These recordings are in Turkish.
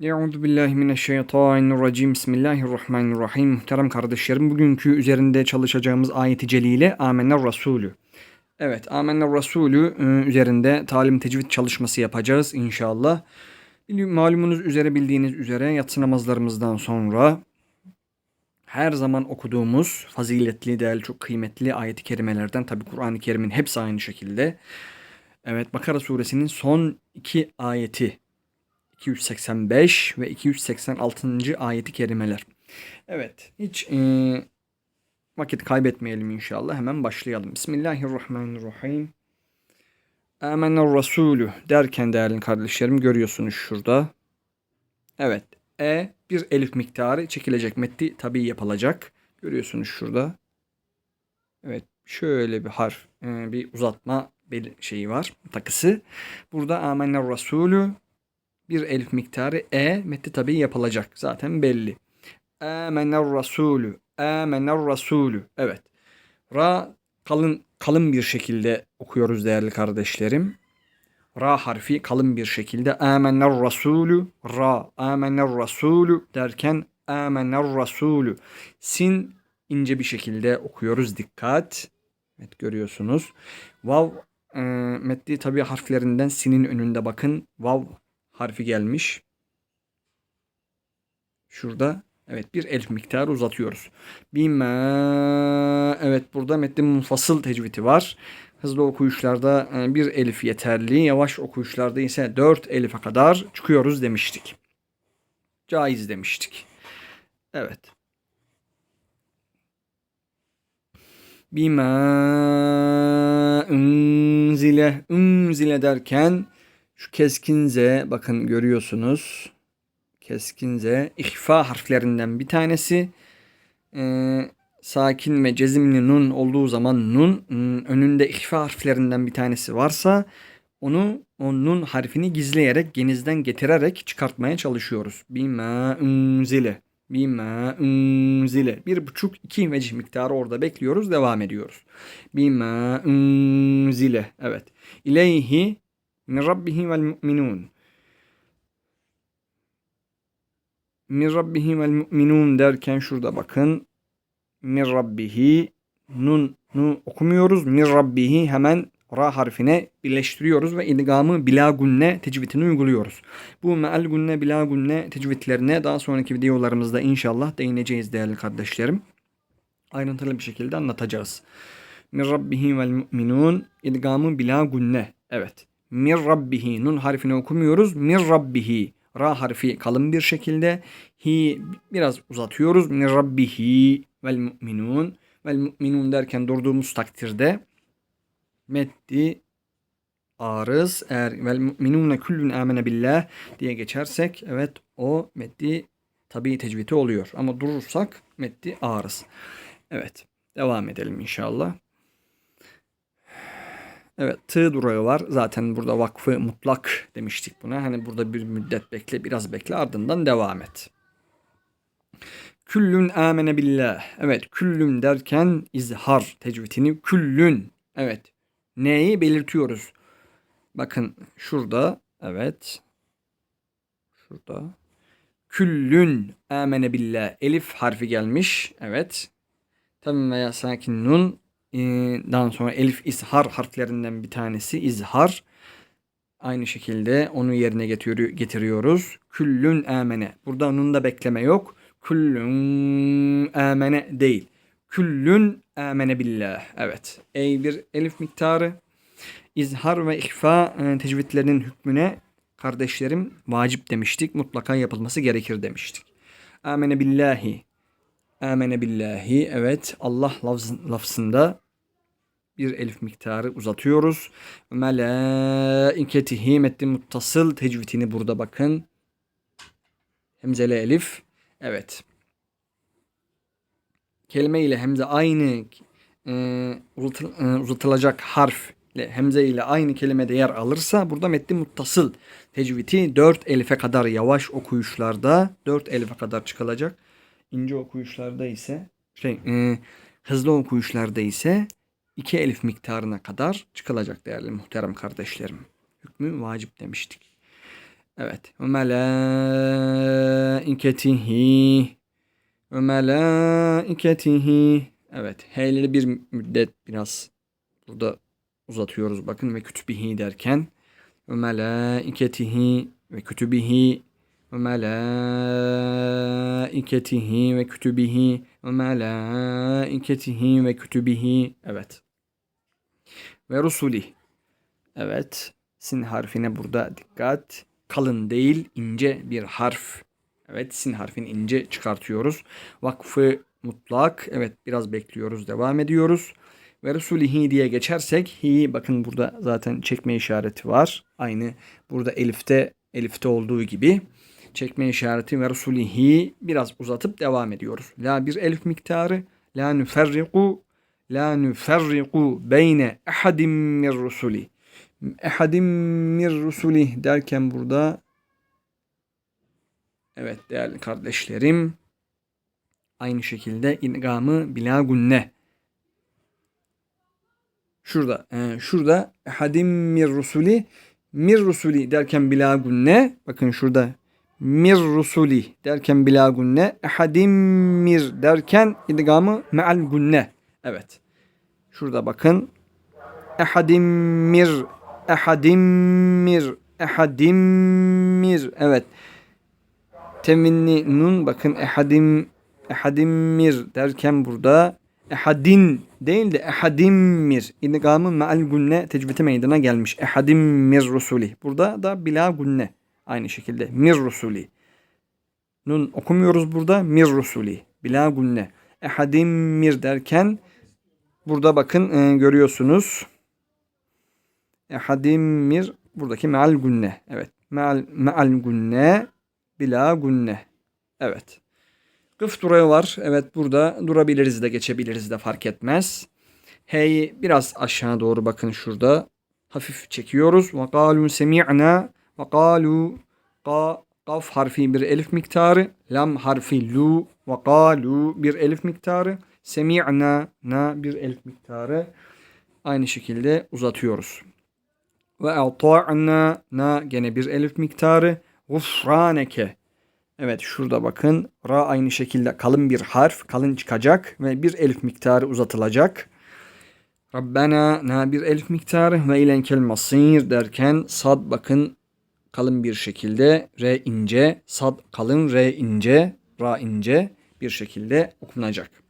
Euzu billahi mineşşeytanirracim. Bismillahirrahmanirrahim. Muhterem kardeşlerim, bugünkü üzerinde çalışacağımız ayeti celile Amener Resulü. Evet, Amener Resulü e, üzerinde talim tecvid çalışması yapacağız inşallah. Malumunuz üzere bildiğiniz üzere yatsı namazlarımızdan sonra her zaman okuduğumuz faziletli, değerli, çok kıymetli ayet-i kerimelerden tabi Kur'an-ı Kerim'in hepsi aynı şekilde. Evet, Bakara suresinin son iki ayeti 285 ve 286. ayeti kerimeler. Evet, hiç e, vakit kaybetmeyelim inşallah. Hemen başlayalım. Bismillahirrahmanirrahim. Amener Resulü derken değerli kardeşlerim görüyorsunuz şurada. Evet, E bir elif miktarı çekilecek. Metni tabi yapılacak. Görüyorsunuz şurada. Evet, şöyle bir harf, e, bir uzatma şeyi var, takısı. Burada Amener Resulü bir elif miktarı e metni tabi yapılacak. Zaten belli. Amener Resulü. Amener Resulü. Evet. Ra kalın kalın bir şekilde okuyoruz değerli kardeşlerim. Ra harfi kalın bir şekilde Amener Resulü Ra Amener Resulü derken Amener Resulü Sin ince bir şekilde okuyoruz dikkat. Evet görüyorsunuz. Vav e, metni tabi harflerinden sinin önünde bakın. Vav harfi gelmiş. Şurada evet bir elif miktarı uzatıyoruz. Bima evet burada metnin munfasıl tecvidi var. Hızlı okuyuşlarda e, bir elif yeterli. Yavaş okuyuşlarda ise dört elife kadar çıkıyoruz demiştik. Caiz demiştik. Evet. Bima unzile unzile derken şu keskin Z bakın görüyorsunuz. Keskin Z ihfa harflerinden bir tanesi. Ee, sakin ve cezimli nun olduğu zaman nun önünde ihfa harflerinden bir tanesi varsa onu o nun harfini gizleyerek genizden getirerek çıkartmaya çalışıyoruz. Bima unzile. Bima unzile. Bir buçuk iki vecih miktarı orada bekliyoruz. Devam ediyoruz. Bima unzile. Evet. İleyhi min rabbihi vel mu'minun. Min rabbihi vel mu'minun derken şurada bakın. Min rabbihi nun nu okumuyoruz. Min rabbihi hemen ra harfine birleştiriyoruz ve idgamı bila gunne tecvidini uyguluyoruz. Bu meal gunne bila gunne tecvidlerine daha sonraki videolarımızda inşallah değineceğiz değerli kardeşlerim. Ayrıntılı bir şekilde anlatacağız. Min rabbihi vel mu'minun idgamı bila gunne. Evet min rabbihi nun harfini okumuyoruz. Min rabbihi ra harfi kalın bir şekilde hi biraz uzatıyoruz. Min rabbihi vel mu'minun vel mu'minun derken durduğumuz takdirde meddi arız eğer vel mu'minune kullun amene billah diye geçersek evet o meddi tabi tecvidi oluyor. Ama durursak meddi arız. Evet devam edelim inşallah. Evet tığ durağı var. Zaten burada vakfı mutlak demiştik buna. Hani burada bir müddet bekle biraz bekle ardından devam et. Küllün amene billah. Evet küllün derken izhar tecvidini küllün. Evet neyi belirtiyoruz. Bakın şurada evet. Şurada. Küllün amene billah. Elif harfi gelmiş. Evet. Tabi veya sakin nun dan sonra elif izhar harflerinden bir tanesi izhar. Aynı şekilde onu yerine getiriyoruz. Küllün amene. Burada onun da bekleme yok. Küllün amene değil. Küllün amene billah. Evet. Ey bir elif miktarı. İzhar ve ihfa e, tecvidlerinin hükmüne kardeşlerim vacip demiştik. Mutlaka yapılması gerekir demiştik. Amene billahi. Amene billahi. Evet. Allah lafzında bir elif miktarı uzatıyoruz. Melaiketihi metni muttasıl tecvidini burada bakın. Hemzeli elif. Evet. Kelime ile hemze aynı e, uzatılacak harf ile hemze ile aynı kelimede yer alırsa burada metni muttasıl tecvidi 4 elife kadar yavaş okuyuşlarda 4 elife kadar çıkılacak. İnce okuyuşlarda ise şey e, hızlı okuyuşlarda ise 2 elif miktarına kadar çıkılacak değerli muhterem kardeşlerim. Hükmü vacip demiştik. Evet. Ve melaiketihi. Ve melaiketihi. Evet. H'leri bir müddet biraz burada uzatıyoruz. Bakın ve kütübihi derken. Ve melaiketihi ve kütübihi ve melaiketihi ve kütübihi ve melaiketihi ve kütübihi. Evet. Ve rusuli. Evet. Sin harfine burada dikkat. Kalın değil, ince bir harf. Evet, sin harfini ince çıkartıyoruz. Vakfı mutlak. Evet, biraz bekliyoruz. Devam ediyoruz. Ve Resulihi diye geçersek hi bakın burada zaten çekme işareti var. Aynı burada elifte elifte olduğu gibi çekme işareti ve Resulihi biraz uzatıp devam ediyoruz. La bir elif miktarı la nüferriku la nüferriku beyne ehadim min rusuli. Ehadim min rusuli derken burada evet değerli kardeşlerim aynı şekilde ingamı bila gunne Şurada. E, şurada hadim mir rusuli mir rusuli derken bila gunne. Bakın şurada mir rusuli derken bila gunne. Hadim mir derken idgamı me'al gunne. Evet. Şurada bakın. Ehadim mir ehadim mir ehadim mir. Evet. Teminni nun bakın ehadim ehadim mir derken burada ehadin değil de ehadimmir. İdgamı me'al gunne tecviti meydana gelmiş. Ehadimmir rusuli. Burada da bila gunne. Aynı şekilde mir rusuli. Nun okumuyoruz burada. Mir rusuli. Bila gunne. Ehadimmir derken burada bakın e, görüyorsunuz. Ehadimmir buradaki me'al gunne. Evet. Me'al, me'al gunne bila gunne. Evet. Kıf durağı var. Evet burada durabiliriz de geçebiliriz de fark etmez. H'yi biraz aşağı doğru bakın şurada. Hafif çekiyoruz. Ve kalu semi'na ve kalu Kaf harfi bir elif miktarı. Lam harfi lu ve kalu bir elif miktarı. Semi'na na bir elif miktarı. Aynı şekilde uzatıyoruz. Ve ata'na na gene bir elif miktarı. Gufraneke Evet şurada bakın. Ra aynı şekilde kalın bir harf. Kalın çıkacak ve bir elif miktarı uzatılacak. Rabbena na bir elif miktarı ve ilenkel masir derken sad bakın kalın bir şekilde re ince, sad kalın, re ince, ra ince bir şekilde okunacak.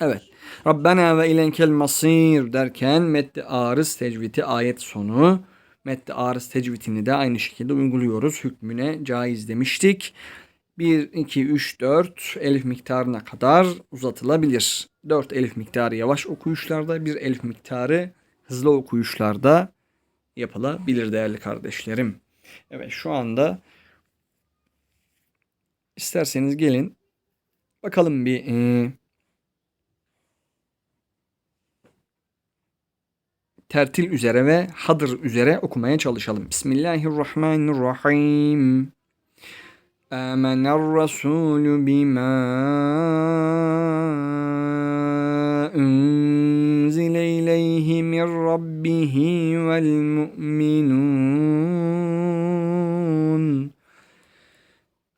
Evet. Rabbena ve ilenkel masir derken meddi arız tecviti ayet sonu Mette arız tecvitini de aynı şekilde uyguluyoruz. Hükmüne caiz demiştik. 1, 2, 3, 4 elif miktarına kadar uzatılabilir. 4 elif miktarı yavaş okuyuşlarda, 1 elif miktarı hızlı okuyuşlarda yapılabilir değerli kardeşlerim. Evet şu anda isterseniz gelin bakalım bir e, tertil üzere ve hadır üzere okumaya çalışalım. Bismillahirrahmanirrahim. Amener Resulü bima unzile ileyhi min rabbihi vel mu'minun.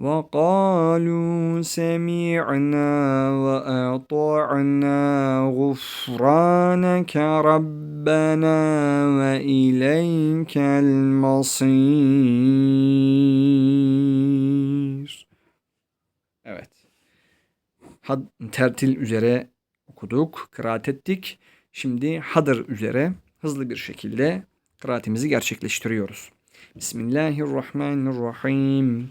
وقالوا سمعنا وأطعنا غفرانك ربنا وإليك المصير Evet. Had, tertil üzere okuduk, kıraat ettik. Şimdi hadır üzere hızlı bir şekilde kıraatimizi gerçekleştiriyoruz. Bismillahirrahmanirrahim.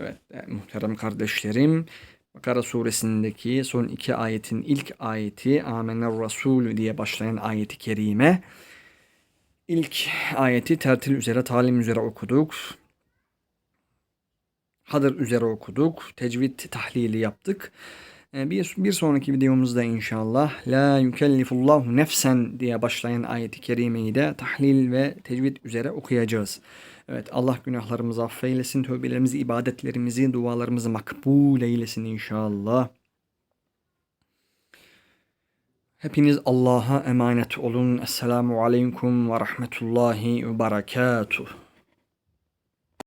Evet e, muhterem kardeşlerim. Bakara suresindeki son iki ayetin ilk ayeti Amener Rasul diye başlayan ayeti kerime. İlk ayeti tertil üzere, talim üzere okuduk. Hadır üzere okuduk. Tecvid tahlili yaptık. E, Bir, bir sonraki videomuzda inşallah La yükellifullahu nefsen diye başlayan ayeti kerimeyi de tahlil ve tecvid üzere okuyacağız. Evet Allah günahlarımızı affeylesin, tövbelerimizi, ibadetlerimizi, dualarımızı makbul eylesin inşallah. Hepiniz Allah'a emanet olun. Esselamu aleyküm ve rahmetullahi ve berekatuhu.